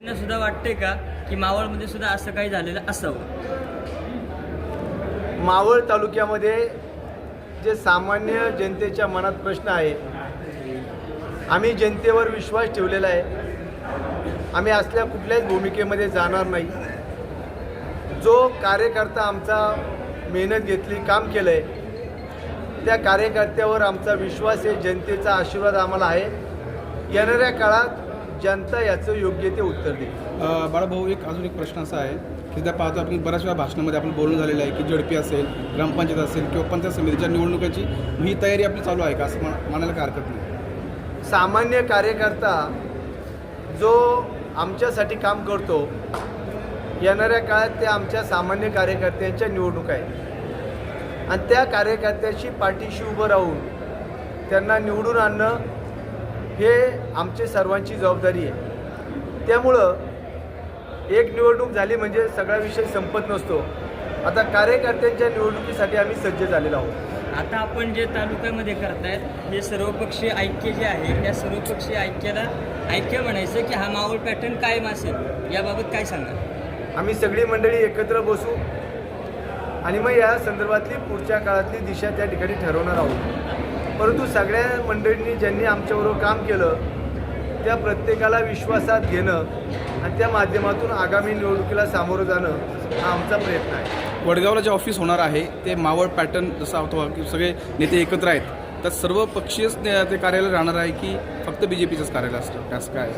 त्यांना सुद्धा वाटते का की मावळमध्ये सुद्धा असं काही झालेलं असावं? मावळ तालुक्यामध्ये जे सामान्य जनतेच्या मनात प्रश्न आहे आम्ही जनतेवर विश्वास ठेवलेला आहे. आम्ही असल्या कुठल्याच भूमिकेमध्ये जाणार नाही. जो कार्यकर्ता आमचा मेहनत घेतली काम केलं आहे त्या कार्यकर्त्यावर आमचा विश्वास आहे जनतेचा आशीर्वाद आम्हाला आहे. येणाऱ्या काळात जनता याचं योग्य ते उत्तर देईल. बाळाभाऊ एक अजून एक प्रश्न असा आहे की त्या पाहतो आपण बऱ्याच वेळा भाषणामध्ये आपण बोलणं झालेलं आहे की झडपी असेल ग्रामपंचायत असेल किंवा पंचायत समितीच्या निवडणुकीची ही तयारी आपली चालू आहे का? असं म्हणा- म्हणायला काही हरकत नाही. सामान्य कार्यकर्ता जो आमच्यासाठी काम करतो येणाऱ्या काळात ते आमच्या सामान्य कार्यकर्त्यांच्या निवडणूक आहे आणि त्या कार्यकर्त्याची पाठीशी उभं राहून त्यांना निवडून आणणं हे आमची सर्वांची जबाबदारी आहे. त्यामुळं एक निवडणूक झाली म्हणजे सगळा विषय संपत नसतो. आता कार्यकर्त्यांच्या निवडणुकीसाठी आम्ही सज्ज झालेलो आहोत. आता आपण जे तालुक्यामध्ये करतायत हे सर्वपक्षीय ऐक्य जे आहे या सर्वपक्षीय ऐक्याला ऐक्य म्हणायचं की हा मावळ पॅटर्न कायम असेल याबाबत काय सांगा आम्ही सगळी मंडळी एकत्र बसू आणि मग या संदर्भातली पुढच्या काळातली दिशा त्या ठिकाणी ठरवणार आहोत. परंतु सगळ्या मंडळींनी ज्यांनी आमच्याबरोबर काम केलं त्या प्रत्येकाला विश्वासात घेणं आणि त्या माध्यमातून आगामी निवडणुकीला सामोरं जाणं हा आमचा प्रयत्न आहे. वडगावला जे ऑफिस होणार आहे ते मावळ पॅटर्न जसं होतो की सगळे नेते एकत्र आहेत. तर सर्व पक्षीयच ते कार्यालय राहणार आहे की फक्त बी जे पीचंच कार्यालय असतं? कसं काय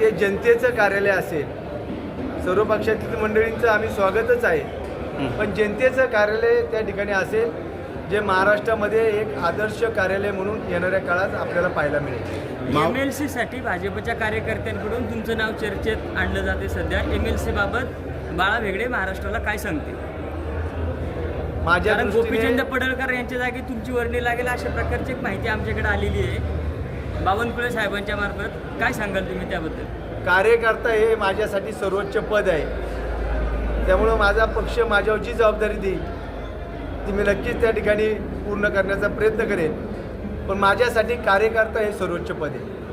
ते जनतेचं कार्यालय असेल. सर्व पक्षातील मंडळींचं आम्ही स्वागतच आहे. पण जनतेचं कार्यालय त्या ठिकाणी असेल जे महाराष्ट्रामध्ये एक आदर्श कार्यालय म्हणून येणाऱ्या काळात आपल्याला पाहायला मिळेल. एम एल सी साठी भाजपच्या कार्यकर्त्यांकडून तुमचं नाव चर्चेत आणलं जाते सध्या. एम एल सी बाबत बाळा भेगडे महाराष्ट्राला काय सांगते? माझ्या गोपीचंद पडळकर यांच्या जागी तुमची वर्णी लागेल अशा प्रकारची एक माहिती आमच्याकडे आलेली आहे. बावनकुळे साहेबांच्या मार्फत काय सांगाल तुम्ही त्याबद्दल? कार्यकर्ता हे माझ्यासाठी सर्वोच्च पद आहे. त्यामुळं माझा पक्ष माझ्यावर जी जबाबदारी देईल ती मी नक्कीच त्या ठिकाणी पूर्ण करण्याचा प्रयत्न करेन. पण माझ्यासाठी कार्यकर्ता हे सर्वोच्च पद आहे.